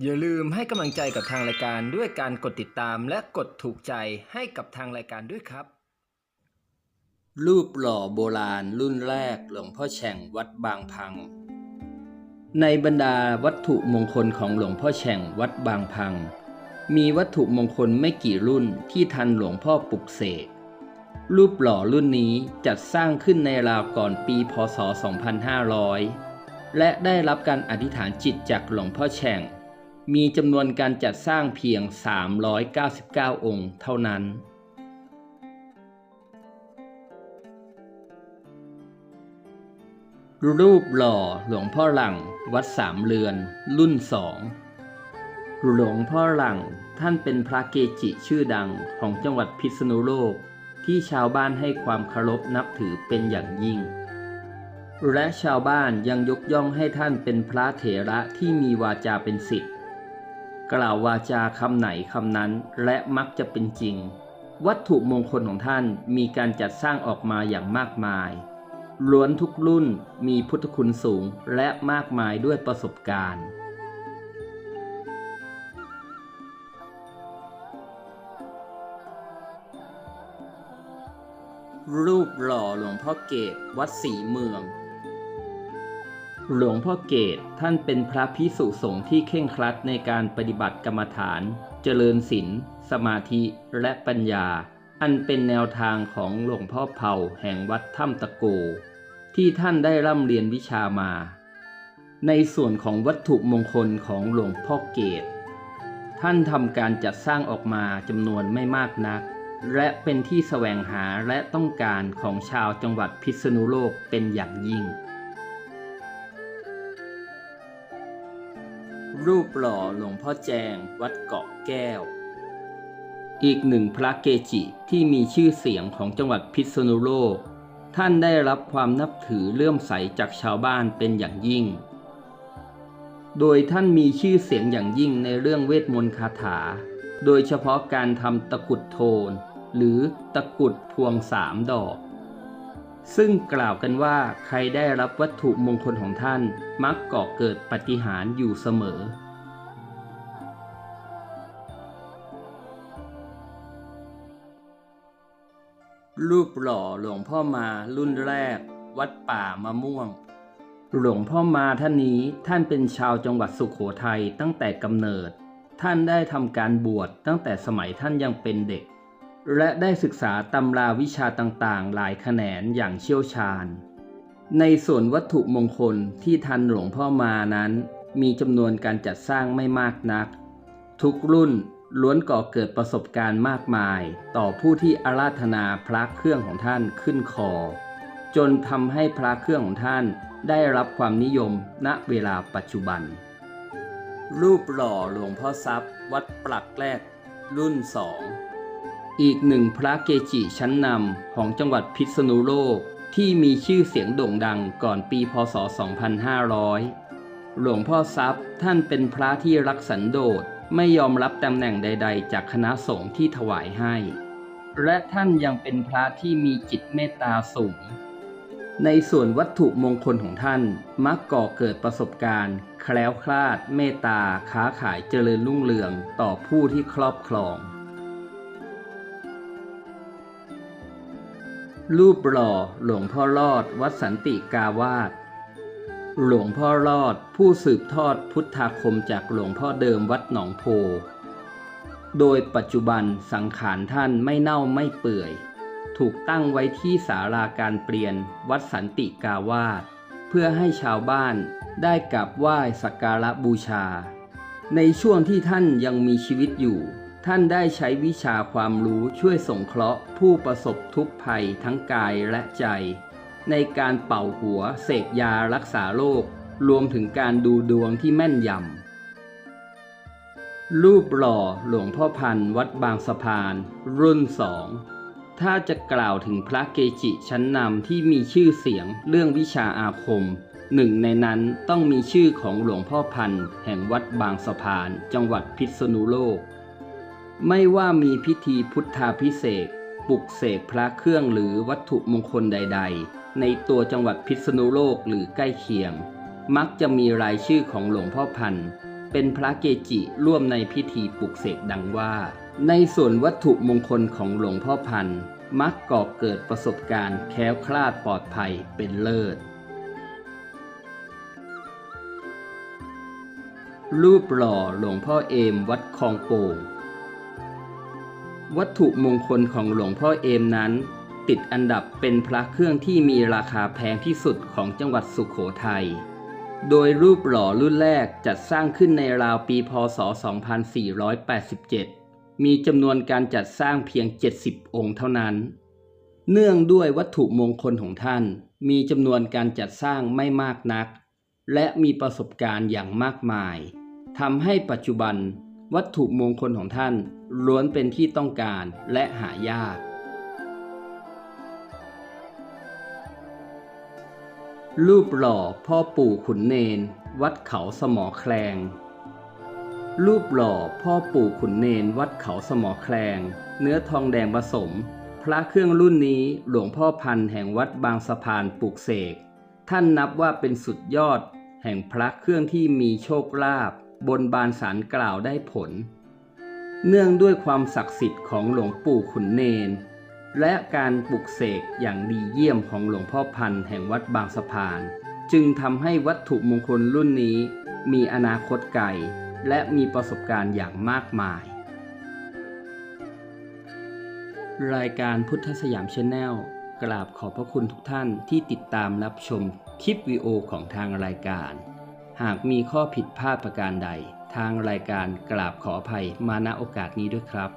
อย่าลืมให้กำลังใจกับทางรายการด้วยการกดติดตามและกดถูกใจให้กับทางรายการด้วยครับ รูปหล่อโบราณรุ่นแรกหลวงพ่อแฉ่งวัดบางพัง ในบรรดาวัตถุมงคลของหลวงพ่อแฉ่งวัดบางพัง มีวัตถุมงคลไม่กี่รุ่นที่ทันหลวงพ่อปลุกเสกรูปหล่อรุ่นนี้จัดสร้างขึ้นในราวก่อนปีพศ 2500 และได้รับการอธิษฐานจิตจากหลวงพ่อแฉ่ง มีจำนวนการจัดสร้างเพียง 399 องค์เท่านั้น รูปหล่อหลวงพ่อหลังวัดสามเรือน รุ่นสองหลวงพ่อหลังท่านเป็นพระเกจิชื่อดังของจังหวัดพิษณุโลกที่ชาวบ้านให้ความเคารพนับถือเป็นอย่างยิ่ง และชาวบ้านยังยกย่องให้ท่านเป็นพระเถระที่มีวาจาเป็นสิทธิ์ กล่าววาจาคำไหนคำนั้นและมักจะเป็นจริง วัตถุมงคลของท่านมีการจัดสร้างออกมาอย่างมากมาย ล้วนทุกรุ่นมีพุทธคุณสูงและมากมายด้วยประสบการณ์รูปหล่อหลวงพ่อเกตวัดศรีเมือง หลวงพ่อเกตท่านเป็นพระพิสุสงฆ์ที่เข่งครัดในการปฏิบัติกรรมฐาน เจริญศีลสมาธิและปัญญา อันเป็นแนวทางของหลวงพ่อเผาแห่งวัดถ้ำตะโก ที่ท่านได้ร่ำเรียนวิชามา ในส่วนของวัตถุมงคลของหลวงพ่อเกต ท่านทำการจัดสร้างออกมาจำนวนไม่มากนัก และเป็นที่แสวงหาและต้องการของชาวจังหวัดพิษณุโลกเป็นอย่างยิ่ง รูปหล่อหลวงพ่อแจงวัดเกาะแก้ว อีกหนึ่งพระเกจิที่มีชื่อเสียงของจังหวัดพิษณุโลก ท่านได้รับความนับถือเลื่อมใสจากชาวบ้านเป็นอย่างยิ่ง โดยท่านมีชื่อเสียงอย่างยิ่งในเรื่องเวทมนต์คาถา โดยเฉพาะการทำตะกุดโทน หรือตะกุดพวงสามดอก ซึ่งกล่าวกันว่าใครได้รับวัตถุมงคลของท่านมักก่อเกิดปฏิหารอยู่เสมอ รูปหล่อหลวงพ่อมารุ่นแรก วัดป่ามะม่วง หลวงพ่อมาท่านนี้ท่านเป็นชาวจังหวัดสุขโขทัยตั้งแต่กำเนิด ท่านได้ทำการบวชตั้งแต่สมัยท่านยังเป็นเด็ก และได้ศึกษาตำราวิชาต่างๆ หลายแขนงอย่างเชี่ยวชาญ ในส่วนวัตถุมงคลที่ทันหลวงพ่อมานั้น มีจำนวนการจัดสร้างไม่มากนัก ทุกรุ่นล้วนก่อเกิดประสบการณ์มากมาย ต่อผู้ที่อาราธนาพระเครื่องของท่านขึ้นคอ จนทำให้พระเครื่องของท่านได้รับความนิยมณเวลาปัจจุบัน รูปหล่อหลวงพ่อทรัพย์ วัดปลักแรกรุ่นสอง อีกหนึ่งพระเกจิชั้นนำของจังหวัดพิษณุโลกที่มีชื่อเสียงโด่งดังก่อนปีพศ 2500 หลวงพ่อทรัพย์ท่านเป็นพระที่รักสันโดษไม่ยอมรับตำแหน่งใด ๆ จากคณะสงฆ์ที่ถวายให้ และท่านยังเป็นพระที่มีจิตเมตตาสูง ในส่วนวัตถุมงคลของท่านมักก่อเกิดประสบการณ์ แคล้วคลาด เมตตา ค้าขายเจริญรุ่งเรืองต่อผู้ที่ครอบครอง รูปหล่อหลวงพ่อรอดวัดสันติกาวาสหลวงพ่อรอดผู้สืบทอดพุทธาคมจากหลวงพ่อเดิมวัดหนองโพ โดยปัจจุบันสังขารท่านไม่เน่าไม่เปื่อย ถูกตั้งไว้ที่ศาลาการเปลี่ยนวัดสันติกาวาสเพื่อให้ชาวบ้านได้กราบไหว้สักการะบูชา ในช่วงที่ท่านยังมีชีวิตอยู่ ท่านได้ใช้วิชาความรู้ช่วยสงเคราะห์ ผู้ประสบทุกข์ภัยทั้งกายและใจ ในการเป่าหัวเสกยารักษาโรครวมถึงการดูดวงที่แม่นยำ รูปหล่อหลวงพ่อพันวัดบางสะพาน รุ่นสอง ถ้าจะกล่าวถึงพระเกจิชั้นนำที่มีชื่อเสียงเรื่องวิชาอาคม หนึ่งในนั้นต้องมีชื่อของหลวงพ่อพันแห่งวัดบางสะพาน จังหวัดพิษณุโลก ไม่ว่ามีพิธีพุทธาพิเศษปลุกเสกพระเครื่องหรือวัตถุมงคลใด ๆ ในตัวจังหวัดพิษณุโลกหรือใกล้เคียง มักจะมีรายชื่อของหลวงพ่อพันธ์เป็นพระเกจิร่วมในพิธีปลุกเสกดังว่า ในส่วนวัตถุมงคลของหลวงพ่อพันธ์มักก่อเกิดประสบการณ์แคล้วคลาดปลอดภัยเป็นเลิศ รูปหล่อหลวงพ่อเอมวัดคลองโป่ง วัตถุมงคลของหลวงพ่อเอมนั้น ติดอันดับเป็นพระเครื่องที่มีราคาแพงที่สุดของจังหวัดสุขโขทัย โดยรูปหล่อรุ่นแรกจัดสร้างขึ้นในราวปีพศ 2487 มีจำนวนการจัดสร้างเพียง 70 องค์เท่านั้น เนื่องด้วยวัตถุมงคลของท่าน มีจำนวนการจัดสร้างไม่มากนัก และมีประสบการณ์อย่างมากมายทำให้ปัจจุบัน วัตถุมงคลของท่านล้วนเป็นที่ต้องการและหายาก รูปหล่อพ่อปู่ขุนเนน วัดเขาสมอแคลง รูปหล่อพ่อปู่ขุนเนน วัดเขาสมอแคลง เนื้อทองแดงผสม พระเครื่องรุ่นนี้หลวงพ่อพันแห่งวัดบางสะพานปลูกเสก ท่านนับว่าเป็นสุดยอด แห่งพระเครื่องที่มีโชคลาภ บนบานสารกล่าวได้ผล เนื่องด้วยความศักดิ์สิทธิ์ของหลวงปู่ขุนเนน และการปลุกเสกอย่างดีเยี่ยมของหลวงพ่อพันธ์แห่งวัดบางสะพาน จึงทำให้วัตถุมงคลรุ่นนี้ มีอนาคตไกลและมีประสบการณ์อย่างมากมาย รายการพุทธสยามชาแนลกราบขอบพระคุณทุกท่านที่ติดตามรับชมคลิปวิดีโอของทางรายการ หากมีข้อผิดพลาดประการใด ทางรายการกราบขออภัยมาณโอกาสนี้ด้วยครับ